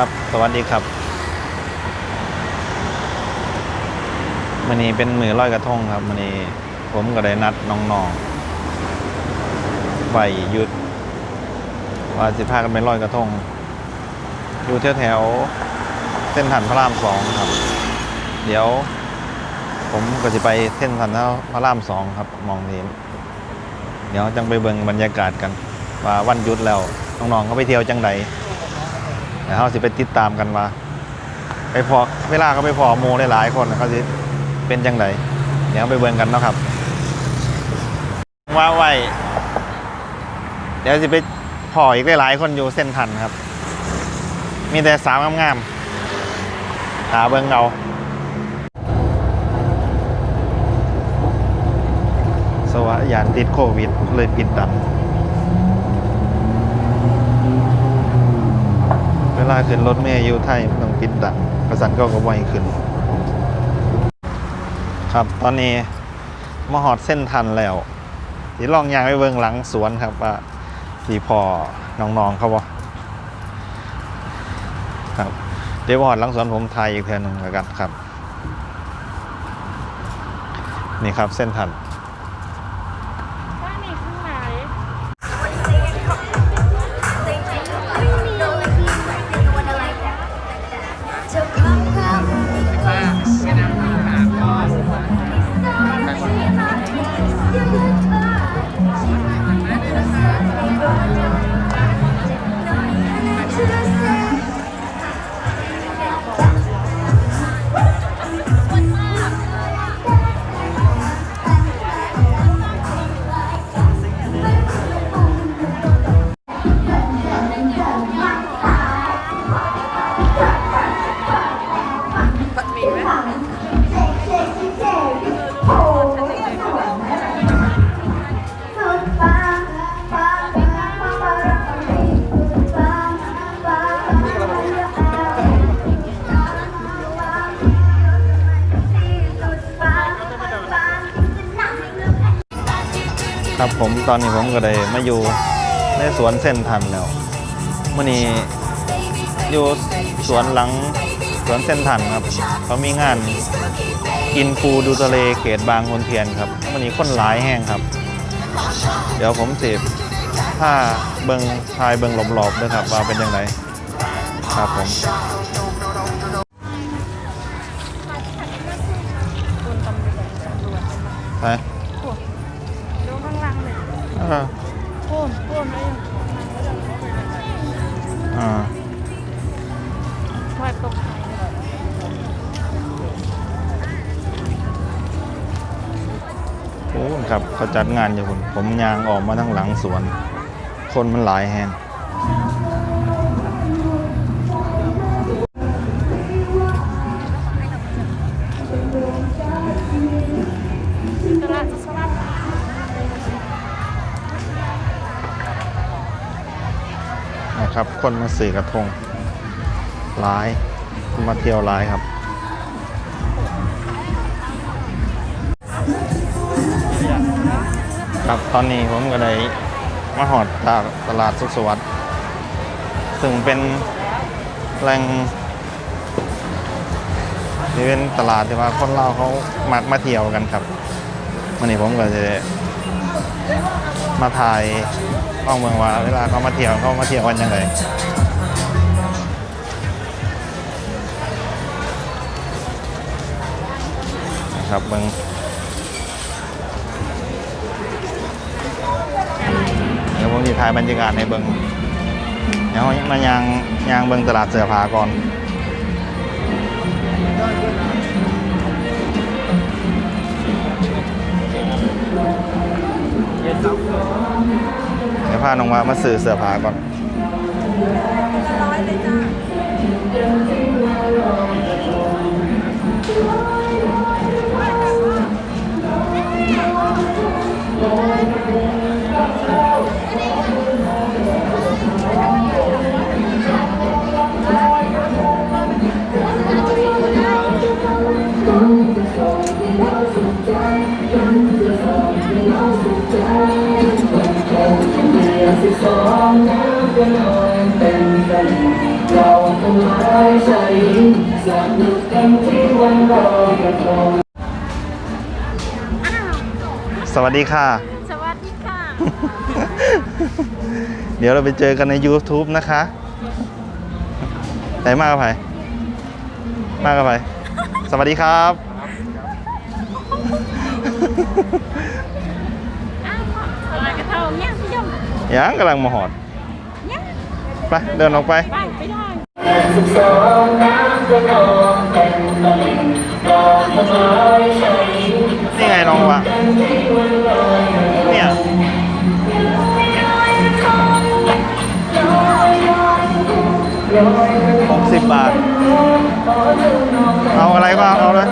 ครับ สวัสดีครับมันนี้เป็นมือลอยกระทงครับมันนี้ผมก็ได้นัดน้องๆไว้หยุด ว่าสิพากันไปลอยกระทง อยู่แถวๆเส้นทันพระรามสองครับ เดี๋ยว ผมก็จะไปเส้นทันพระรามสองครับ มองนี้เดี๋ยวจังไปเบิ่งบรรยากาศกัน ว่าวันหยุดแล้วน้องๆเขาไปเที่ยวจังใด เดี๋ยวเขาสิไปติดตามกันว่าไปพอเวลาเขาไปพอมูหลายๆคนเขาสิเป็นจังไดเดี๋ยวไปเบิ่งกันนะครับว่าไว้เดี๋ยวสิไปพออีกหลายๆคนอยู่เส้นทันครับ มีแต่สาวงามๆหาเบิ่งเอาสวะยานติดโควิดเลยปิดดัน เว ลาขึ้นรถเมย์อยู่ไทยต้องปิดดังประสันก็ก็ไวขึ้น ครับตอนนี้มาหอดเส้นทันแล้วที่ลองยางไปเบิงหลังสวนครับว่าสีพอน้องๆเขาบ่ครับเดี๋ยวหอดหลังสวนผมไทยอีกเทือหนึ่งแล้วกันครับ นี่ครับเส้นทัน ครับผมตอนนี้ผมก็ได้มาอยู่ในสวนเส้นทันแล้วมื่อนี้อยู่สวนหลังสวนเส้นทันครับ เขามีงานกินปูดูทะเลเขตบางคนเทียนครับมื่อนี้คนหลายแห้งครับ เดี๋ยวผมสิถ้าเบิงทายเบิงหลบๆด้วยครับว่าเป็นยังไงครับผมคน อ่าโค่นโค่นแล้วยังอ่าทอดตกไข่เลยโอ้ครับเขาจัดงานอยู่คุณผมยางออกมาทั้งหลังสวน คนมันหลายแห้ง ครับ คนมาสื่อกระทงหลายมาเที่ยวหลายครับครับตอนนี้ผมก็ได้มาหอดตลาดตลาดสุขสวัสดิ์ซึ่งเป็นแหล่งที่เป็นตลาดที่ว่าคนเล่าเขามักมาเที่ยวกันครับวันนี้ผมก็จะมาถ่าย ข้องเมืองว่าเวลาเขามาเที่ยวเขามาเที่ยวกันยังไงนะครับเมืองเดี๋ยวผมจะถ่ายบรรยากาศในเบิงเดี๋ยวมายางยางเบิงตลาดเสือผาก่อนเดี๋ยวพาน้องมามาสื่อเสื้อผ้าก่อน สิบสองน้ำก็นอนเต็มสวัสดีค่ะ สวัสดีค่ะ เดี๋ยวเราไปเจอกันใน YouTube นะคะ ไหนมากกับไผ่มากกับไผ่สวัสดีครับ อ้าวอะไรกระเท่าเนี่ยพี่ยมยังกำลังมาหอด ไปเดินออกไปนี่ไงน้องวะเนี่ยหกสิบบาท เอาอะไรก็เอาเลย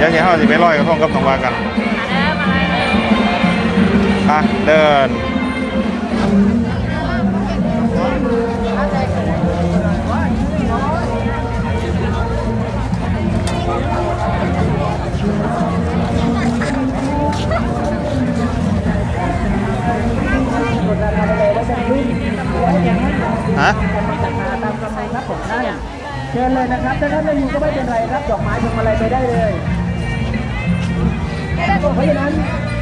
เดี๋ยวเดี๋ยวเราจะไปลอยกระทงกับน้องวากันอะเดินฮะเชิญเลยนะครับถ้าท่านไม่มีก็ไม่เป็นไรรับดอกไม้พวงมาลัยไปได้เลย เพราะฉะนั้น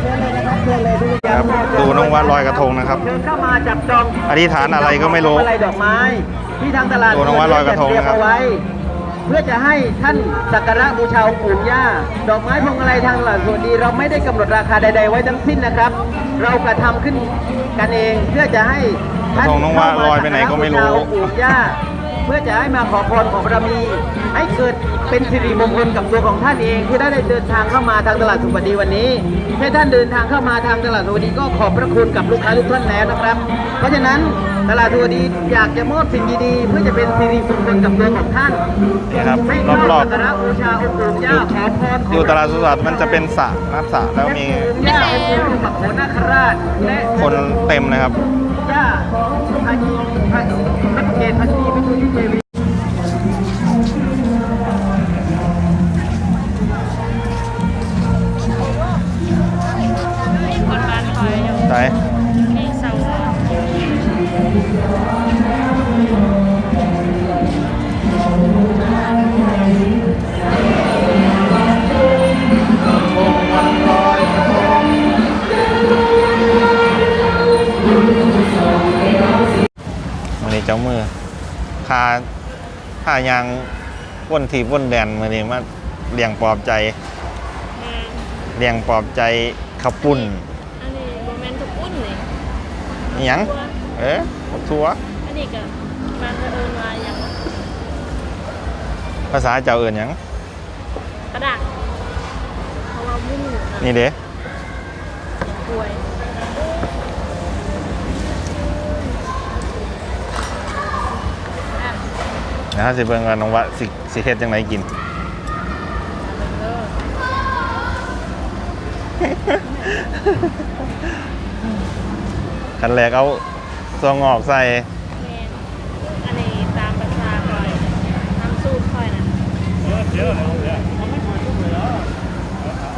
เชิญเลยนะครับเชิญเลยดูครับดูน้องวาลอยกระทงนะครับเชิญเข้ามาจับจองอธิษฐานอะไรก็ไม่รู้พวงมาลัยดอกไม้ที่ทางตลาดดูน้องว่าลอยกระทงนะครับเตยมเอาไว้ เพื่อจะให้ท่านสักการะบูชาองค์ปู่ย่า ดอกไม้พวงมาลัยทางตลาดสวัสดี เราไม่ได้กำหนดราคาใด ๆ ไว้ทั้งสิ้นนะครับ เรากระทำขึ้นกันเองเพื่อจะให้ท่านกระทงน้องว่าลอยไปไหนก็ไม่รู้ เข้าาสักการะบูชาองค์ปู่ย่า เพื่อจะให้มาขอพรของบารมี ให้เกิดเป็นสิริมงคลกับตัวของท่านเองที่ได้เดินทางเข้ามาทางตลาดสุขดีวันนี้ให้ท่านเดินทางเข้ามาทางตลาดสุขดีก็ขอบพระคุณกับลูกค้าทุกท่านแล้วนะครับ เพราะฉะนั้นตลาดสุขดีอยากจะมอบสิ่งดีๆเพื่อจะเป็นสิริมงคลกับตัวของท่านนี่ครับให้รเข้าอบสักการะบูชาองค์ปู่ย่าขอพรๆอยู่ตลาดสุสัตว์มันจะเป็นสระน้ำสระแล้วมีปู่ย่าองค์ปู่กับโหนาคราชและคนเต็มเลยครับ ย่า คาค่ายางว่นทีว่นแดนมันนี้มาเลี้ยงปลอบใจเลี้ยงปลอบใจขับปุ่นอันนี้โมเมนต์ทุกอุ่นเลยอิหยังเอ๊ะบักทัวอันนี้ก็มันจะเอินมาอย่างภาษาเจ้าเอื่นหยังกระดาษเพราะว่ามุ่งนี่เด้ป่วย นะฮะสิเบิ่งว่าน้องวะสิสิเฮ็ดจังไดกินคันแรกเอาซองงอกใส่แมนอันนี้ตามภาษาคอยทำสูตรคอยนะ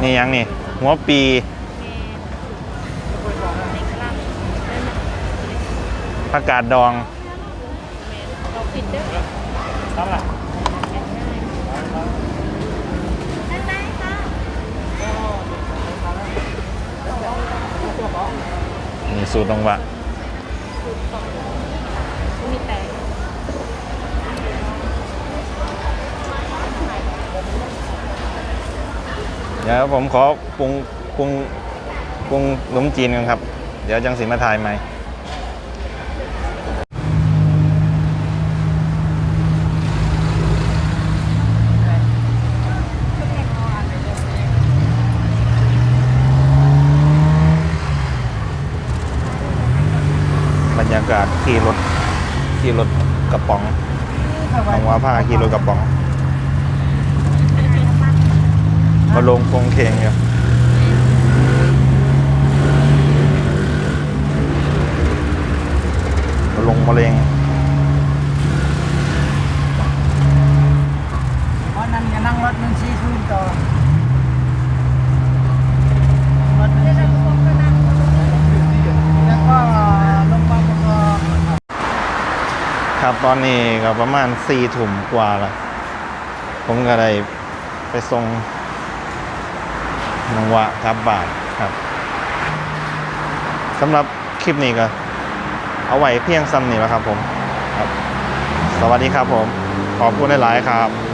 นี่หยังนี่ หัวปีแมนในครั้งได้ไหมผักกาดดองแมนเราผิดเด้อ ได้ไหมคะนี่สูตรน้องวะมีแต่เดี๋ยวผมขอปรุงปรุงปรุงขนมจีนกันครับ เดี๋ยวจังสิมาถ่ายใหม่ ขี่รถขี่รถกระป๋องน้องว่าพาขี่รถกระป๋องมาลงคงเคงอยู่มาลงมะเร็ง เพราะนั้นอย่านั่งรถมันชี้ชูต่อรถมันชี้แล้วก็ลงมาประกอบ ครับตอนนี้ก็ประมาณสี่ถุ่มกว่าละผมก็ได้ไปส่งนังวะครับบาทครับสำหรับคลิปนี้ก็ เอาไว้เพียงซ้ำนี้แล้วครับผมครับ สวัสดีครับผม ขอบคุณหลาย ๆ ครับ